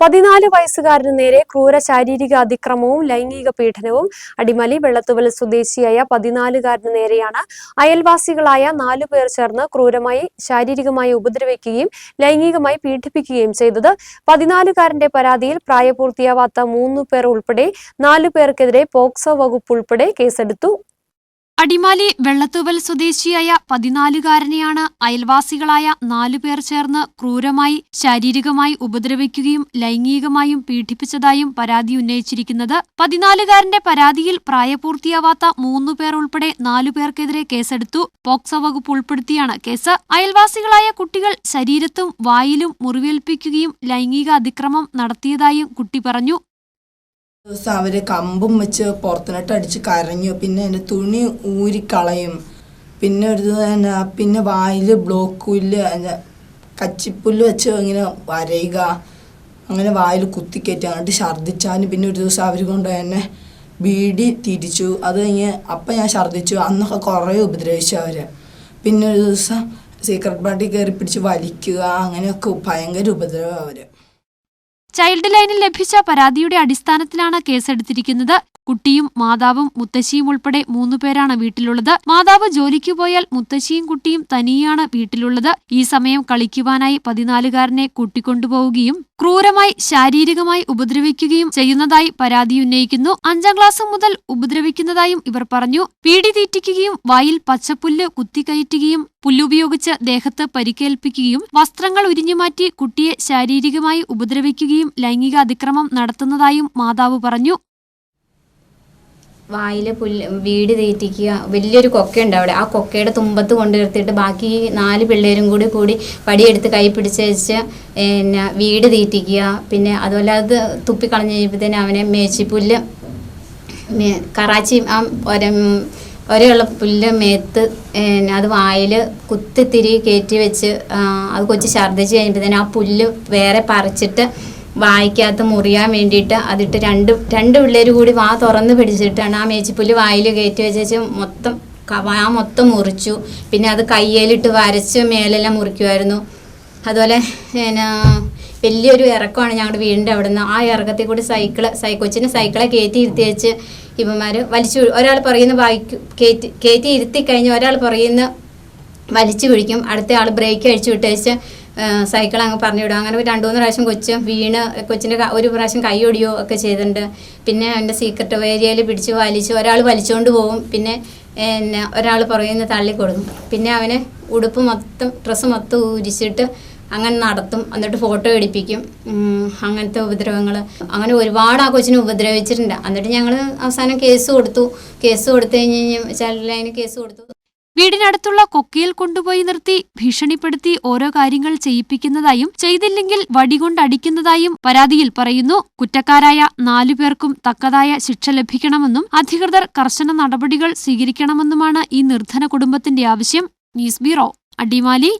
പതിനാല് വയസ്സുകാരന് നേരെ ക്രൂര ശാരീരിക അതിക്രമവും ലൈംഗിക പീഡനവും അടിമലി വെള്ളത്തുവൽ സ്വദേശിയായ പതിനാലുകാരന് നേരെയാണ് അയൽവാസികളായ നാലു പേർ ചേർന്ന് ക്രൂരമായി ശാരീരികമായി ഉപദ്രവിക്കുകയും ലൈംഗികമായി പീഡിപ്പിക്കുകയും ചെയ്തത്. പതിനാലുകാരന്റെ പരാതിയിൽ പ്രായപൂർത്തിയാവാത്ത മൂന്നു പേർ ഉൾപ്പെടെ നാലു പേർക്കെതിരെ പോക്സോ വകുപ്പ് ഉൾപ്പെടെ കേസെടുത്തു. അടിമാലി വെള്ളത്തൂവൽ സ്വദേശിയായ പതിനാലുകാരനെയാണ് അയൽവാസികളായ നാലുപേർ ചേർന്ന് ക്രൂരമായി ശാരീരികമായി ഉപദ്രവിക്കുകയും ലൈംഗികമായും പീഡിപ്പിച്ചതായും പരാതി ഉന്നയിച്ചിരിക്കുന്നത് പതിനാലുകാരന്റെ പരാതിയിൽ പ്രായപൂർത്തിയാവാത്ത മൂന്നു പേർ ഉൾപ്പെടെ നാലുപേർക്കെതിരെ കേസെടുത്തു. പോക്സോ വകുപ്പ് ഉൾപ്പെടുത്തിയാണ് കേസ്. അയൽവാസികളായ കുട്ടികൾ ശരീരത്തും വായിലും മുറിവേൽപ്പിക്കുകയും ലൈംഗിക അതിക്രമം നടത്തിയതായും കുട്ടി പറഞ്ഞു. ദിവസം അവർ കമ്പും വെച്ച് പുറത്തിനിട്ട് അടിച്ച് കരഞ്ഞു. പിന്നെ എന്റെ തുണി ഊരിക്കളയും. പിന്നെ ഒരു ദിവസം പിന്നെ വായിൽ ബ്ലോക്ക് പുല്ല് കച്ചിപ്പുല്ല് വെച്ച് ഇങ്ങനെ വരയുക. അങ്ങനെ വായിൽ കുത്തിക്കയറ്റി അങ്ങോട്ട് ഛർദ്ദിച്ചാലും പിന്നെ ഒരു ദിവസം അവർ കൊണ്ട് എന്നെ ബീഡി തിരിച്ചു. അത് കഴിഞ്ഞ് അപ്പം ഞാൻ ഛർദ്ദിച്ചു. അന്നൊക്കെ കുറേ ഉപദ്രവിച്ചു അവർ പിന്നെ ഒരു ദിവസം സീക്രട്ട് പാർട്ടി കയറി പിടിച്ച് വലിക്കുക. അങ്ങനെയൊക്കെ ഭയങ്കര ഉപദ്രവം അവർ ചൈൽഡ് ലൈനിൽ ലഭിച്ച പരാതിയുടെ അടിസ്ഥാനത്തിലാണ് കേസെടുത്തിരിക്കുന്നത്. കുട്ടിയും മാതാവും മുത്തശ്ശിയും ഉൾപ്പെടെ മൂന്നുപേരാണ് വീട്ടിലുള്ളത്. മാതാവ് ജോലിക്ക് പോയാൽ മുത്തശ്ശിയും കുട്ടിയും തനിയാണ് വീട്ടിലുള്ളത്. ഈ സമയം കളിക്കുവാനായി പതിനാലുകാരനെ കൂട്ടിക്കൊണ്ടുപോവുകയും ക്രൂരമായി ശാരീരികമായി ഉപദ്രവിക്കുകയും ചെയ്യുന്നതായി പരാതി ഉന്നയിക്കുന്നു. അഞ്ചാം ക്ലാസ് മുതൽ ഉപദ്രവിക്കുന്നതായും ഇവർ പറഞ്ഞു. പീടി തീറ്റിക്കുകയും വായിൽ പച്ചപ്പുല്ല് കുത്തിക്കയറ്റുകയും പുല്ലുപയോഗിച്ച് ദേഹത്ത് പരിക്കേൽപ്പിക്കുകയും വസ്ത്രങ്ങൾ ഉരിഞ്ഞുമാറ്റി കുട്ടിയെ ശാരീരികമായി ഉപദ്രവിക്കുകയും ലൈംഗിക അതിക്രമം നടത്തുന്നതായും മാതാവ് പറഞ്ഞു. വായിൽ പുല്ല് വീട് തീറ്റിക്കുക വലിയൊരു കൊക്കയുണ്ട് അവിടെ. ആ കൊക്കയുടെ തുമ്പത്ത് കൊണ്ടുവരുത്തിയിട്ട് ബാക്കി നാല് പിള്ളേരും കൂടി കൂടി പടിയെടുത്ത് കൈ പിടിച്ച് വെച്ച് പിന്നെ വീട് തീറ്റിക്കുക. പിന്നെ അതുപോലെ അത് തുപ്പിക്കളഞ്ഞ് കഴിയുമ്പോഴത്തേനും അവനെ മേച്ചിപ്പുല്ല് പുല്ല് കറാച്ചി ആ ഒര ഒരേയുള്ള പുല്ല് മേത്ത് അത് വായിൽ കുത്തിത്തിരി കയറ്റി വെച്ച് അത് കൊച്ചു ഛർദ്ദിച്ച് കഴിയുമ്പോഴത്തേനും ആ പുല്ല് വേറെ പറിച്ചിട്ട് വായിക്കകത്ത് മുറിയാൻ വേണ്ടിയിട്ട് അതിട്ട് രണ്ട് രണ്ട് പിള്ളേർ കൂടി വാ തുറന്ന് പിടിച്ചിട്ടാണ് ആ മേച്ചിപ്പുല്ല് വായിൽ കയറ്റി വെച്ച് മൊത്തം വാ മൊത്തം മുറിച്ചു. പിന്നെ അത് കയ്യേലിട്ട് വരച്ച് മേലെല്ലാം മുറിക്കുമായിരുന്നു അതുപോലെ പിന്നെ വലിയൊരു ഇറക്കമാണ് ഞങ്ങളുടെ വീടിന്റെ അവിടെ നിന്ന് ആ ഇറക്കത്തിൽ കൂടി സൈക്കിൾ സൈ കൊച്ചിനെ സൈക്കിളെ കയറ്റി ഇരുത്തി വെച്ച് ഇവന്മാർ വലിച്ചു ഒരാൾ പറയുന്ന വായിക്കു കയറ്റി കയറ്റി ഇരുത്തി കഴിഞ്ഞ് ഒരാൾ പറയുന്ന വലിച്ചു പിടിക്കും അടുത്ത ആൾ ബ്രേക്ക് അഴിച്ചു വിട്ടേച്ച് സൈക്കിൾ അങ്ങ് പറഞ്ഞു വിടും. അങ്ങനെ രണ്ട് മൂന്ന് പ്രാവശ്യം കൊച്ചു വീണ് കൊച്ചിന്റെ ഒരു പ്രാവശ്യം കൈ ഒടിയോ ഒക്കെ ചെയ്തിട്ടുണ്ട്. പിന്നെ എന്റെ സീക്രട്ട് ഏരിയയിൽ പിടിച്ച് വലിച്ചു ഒരാൾ വലിച്ചുകൊണ്ട് പോകും. പിന്നെ എന്നെ ഒരാൾ പുറകിൽ തള്ളി കൊടുക്കും. പിന്നെ അവന് ഉടുപ്പ് മൊത്തം ഡ്രസ്സ് മൊത്തം ഊരിച്ചിട്ട് അങ്ങനെ നടത്തും. എന്നിട്ട് ഫോട്ടോ എടുപ്പിക്കും. അങ്ങനത്തെ ഉപദ്രവങ്ങൾ. അങ്ങനെ ഒരുപാട് ആ കൊച്ചിനെ ഉപദ്രവിച്ചിട്ടുണ്ട്. എന്നിട്ട് ഞങ്ങൾ അവസാനം കേസ് കൊടുത്തു. കേസ് കൊടുത്തു കഴിഞ്ഞ് കഴിഞ്ഞാൽ കേസ് കൊടുത്തു. വീടിനടുത്തുള്ള കൊക്കയിൽ കൊണ്ടുപോയി നിർത്തി ഭീഷണിപ്പെടുത്തി ഓരോ കാര്യങ്ങൾ ചെയ്യിപ്പിക്കുന്നതായും ചെയ്തില്ലെങ്കിൽ വടികൊണ്ടടിക്കുന്നതായും പരാതിയിൽ പറയുന്നു. കുറ്റക്കാരായ നാലുപേർക്കും തക്കതായ ശിക്ഷ ലഭിക്കണമെന്നും അധികൃതർ കർശന നടപടികൾ സ്വീകരിക്കണമെന്നുമാണ് ഈ നിർധന കുടുംബത്തിന്റെ ആവശ്യം. News bureau Adimali.